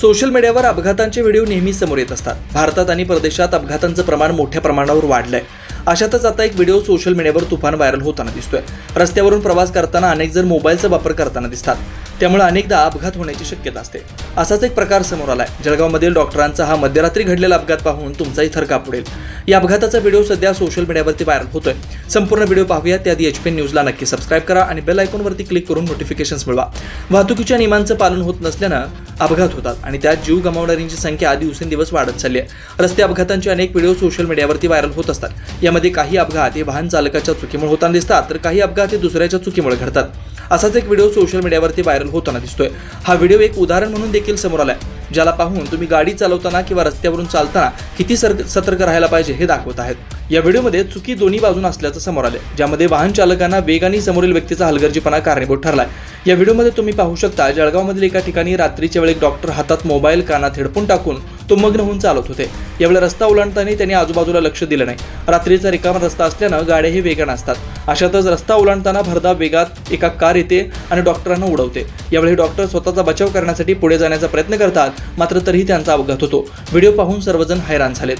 Social मीडियावर अपघातांचे video नेहमी समोर येत असतात. भारतात आणि परदेशात अपघातांचं प्रमाण मोठ्या प्रमाणावर वाढलंय. अशातच आता एक व्हिडिओ सोशल मीडियावर तुफान व्हायरल होताना दिसतोय. रस्त्यावरून प्रवास करताना अनेक जण मोबाईलचा वापर करताना दिसतात. त्यामुळे अनेकदा अपघात होण्याची शक्यता असते. असाच एक प्रकार समोर आलाय. जळगावमधील डॉक्टरांचा हा मध्यरात्री घडलेला अपघात पाहून तुमचाही थरका पुढेल या अपघाताचा व्हिडिओ सध्या सोशल मीडियावरती व्हायरल होतोय. संपूर्ण व्हिडिओ पाहूया त्याआधी एच पी न्यूजला नक्की सबस्क्राईब करा आणि बेल आयकॉनवरती क्लिक करून नोटिफिकेशन्स मिळवा. वाहतुकीच्या नियमांचं पालन होत नसल्यानं अपघात होतात आणि त्यात जीव गमावणाऱ्यांची संख्या दिवसेंदिवस वाढत चालली आहे. रस्ते अपघातांचे अनेक व्हिडिओ सोशल मीडियावरती व्हायरल होत असतात. यामध्ये काही अपघात हे वाहन चालकाच्या चुकीमुळे होताना दिसतात तर काही अपघात हे दुसऱ्याच्या चुकीमुळे घडतात. असाच एक व्हिडिओ सोशल मीडियावरती व्हायरल होताना दिसतोय. हा व्हिडिओ एक उदाहरण म्हणून देखील समोर आलाय ज्याला पाहून तुम्ही गाडी चालवताना किंवा रस्त्यावरून चालताना किती सर सतर्क राहायला पाहिजे हे दाखवत आहेत. या व्हिडिओमध्ये चुकी दोन्ही बाजून असल्याचं समोर आले ज्यामध्ये वाहन चालकांना वेगाने समोरील व्यक्तीचा हलगर्जीपणा कारणीभूत ठरलाय. या व्हिडिओमध्ये तुम्ही पाहू शकता जळगावमधील एका ठिकाणी रात्रीच्या वेळी डॉक्टर हातात मोबाईल कानात हेडफोन टाकून तो मग्न होऊन चालत होते. यावेळी रस्ता ओलांडताना त्यांनी आजूबाजूला लक्ष दिलं नाही. रात्रीचा रिकामा रस्ता असल्यानं गाड्याही वेगानं असतात. अशातच रस्ता ओलांडताना भरधाव वेगात एका कार येते आणि डॉक्टरांना उडवते. यावेळी डॉक्टर स्वतःचा बचाव करण्यासाठी पुढे जाण्याचा प्रयत्न करतात मात्र तरीही त्यांचा अपघात होतो. व्हिडिओ पाहून सर्वजण हैराण झालेत.